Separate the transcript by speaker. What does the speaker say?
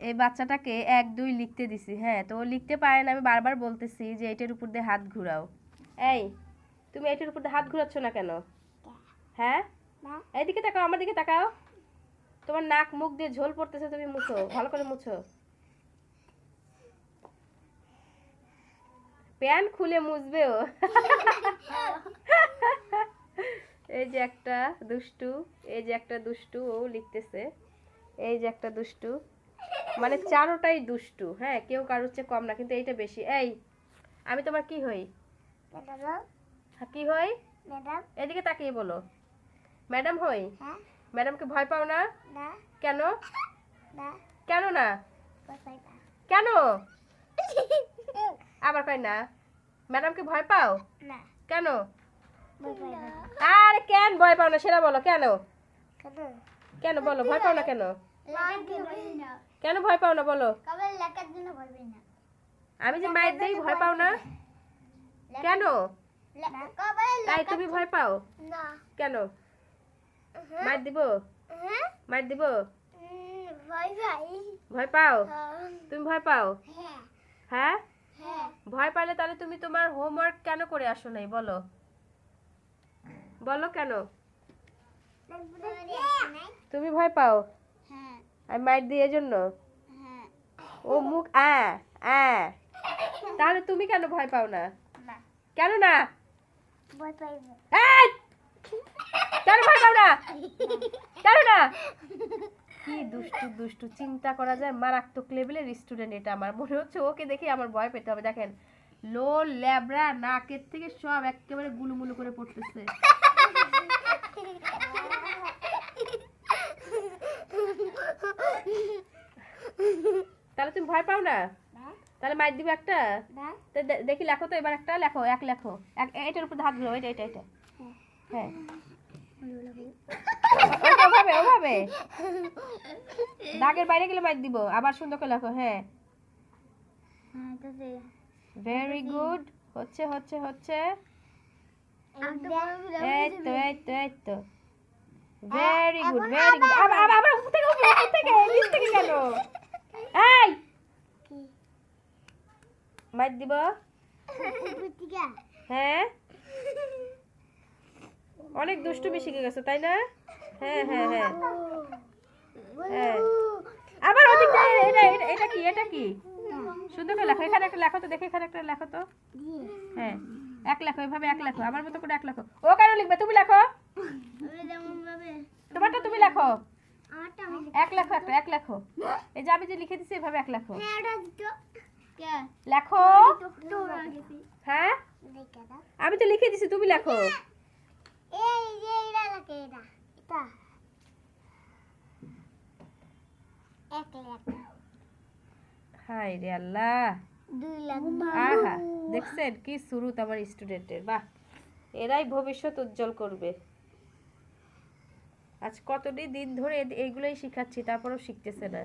Speaker 1: এই বাচ্চাটাকে এক দুই লিখতে দিছি হ্যাঁ? তো ও লিখতে পারে না আমি বারবার বলতেছি যে এটার উপর দিয়ে হাত ঘুরাও। এই তুমি এটার উপর দিয়ে হাত ঘুরাচ্ছ না কেন? হ্যাঁ? এইদিকে তাকাও আমার দিকে তাকাও। তোমার নাক মুখ দিয়ে ঝোল পড়তেছে তুমি মুছো ভালো করে মুছো। প্যান খুলে মুছবে ও। এই যে একটা দুষ্টু এই যে একটা দুষ্টু ও লিখতেছে। এই যে একটা দুষ্টু। মানে চারোটাই দুষ্টু হ্যাঁ? কেউ কারোর চেয়ে কম না কিন্তু এইটা বেশি। এই আমি তোমার কি হই? হ্যাঁ, কি হই? এদিকে তাকিয়ে বলো। ম্যাডাম হই?
Speaker 2: হ্যাঁ।
Speaker 1: ম্যাডামকে ভয় পাও না? কেন? কেন না? কেন? আবার কয় না? ম্যাডামকে ভয় পাও? কেন? আর কেন ভয় পাও না? সেটা বলো কেন?
Speaker 2: কেন?
Speaker 1: কেন বলো ভয় পাও না কেন? কেন ভয় পাও না? বলো? আমি যে মায়ের দিই ভয় পাও না? কেন? তাই তুমি ভয় পাও? কেন? মার দিব?
Speaker 2: হ্যাঁ?
Speaker 1: মার দিব?
Speaker 2: ভয়
Speaker 1: পাও? তুমি ভয় পাও?
Speaker 2: হ্যাঁ।
Speaker 1: হ্যাঁ?
Speaker 2: হ্যাঁ।
Speaker 1: ভয় পাইলে তাহলে তুমি তোমার হোমওয়ার্ক কেন করে আসো নাই? বলো। বলো কেন? তুমি ভয় পাও?
Speaker 2: হ্যাঁ
Speaker 1: আমি মার দিয়ে এজন্য
Speaker 2: হ্যাঁ।
Speaker 1: ও মুখ আ আ তাহলে তুমি কেন ভয় পাও না? কেন না! কেন ভয় পাও না? কেন না? কি দুষ্টু দুষ্টু চিন্তা করা যায়। মারাত্মক লেভেলের স্টুডেন্ট এটা আমার। মনে হচ্ছে ওকে দেখে আমার ভয় পেতে হবে। দেখেন লো ল্যাবরা নাকের থেকে সব একেবারে গুলুমুলু করে পড়তেছে। তাহলে তুমি ভয় পাও না? তাহলে মাইর দিবে একটা? তো দেখি লেখো তো এবার একটা লেখো এক লেখো। এক এটার উপর হাত ধরো এটা এটা এটা। হ্যাঁ। ওভাবে ওভাবে। দাগের বাইরে গেলে মাইর দিব আবার সুন্দর করে লেখো হ্যাঁ।
Speaker 2: হ্যাঁ
Speaker 1: ভেরি গুড হচ্ছে হচ্ছে হচ্ছে। এই তো এই তো এই তো। ভেরি গুড ভেরি গুড আবার আবার উপর থেকে উপর থেকে নিচ থেকে কেন এই!
Speaker 2: কি?
Speaker 1: মাইর দিব? হ্যাঁ? অনেক দুষ্টুমি শিখে গেছো তাই না? হ্যাঁ হ্যাঁ হ্যাঁ। হ্যাঁ। আবার ওদিক এটা এটা কি এটা কি? সুন্দর করে লেখো? এখানে একটা লেখো তো দেখে এখানে একটা লেখো তো। হ্যাঁ। এক লেখো এভাবে এক লেখো আমার মতো করে এক লেখো। ও কেন লিখবে? তুমি লেখো। তোমারটা তুমি লেখো। এক লেখো একটা এক লেখো। এই যে আমি যে লিখে দিছি এভাবে এক লেখো।
Speaker 2: হ্যাঁ
Speaker 1: লেখো। হ্যাঁ? আমি তো লিখে দিছি তুমি লেখো।
Speaker 2: এই যে এটা লাগে এটা এটা। এক লাখ।
Speaker 1: হাই রে আল্লাহ। আহা দেখছেন কি শুরু আমার স্টুডেন্টের বাহ এরাই ভবিষ্যৎ উজ্জ্বল করবে। আজ কতটি দিন ধরে এগুলোই শিখাচ্ছি তারপরেও শিখতেছে না।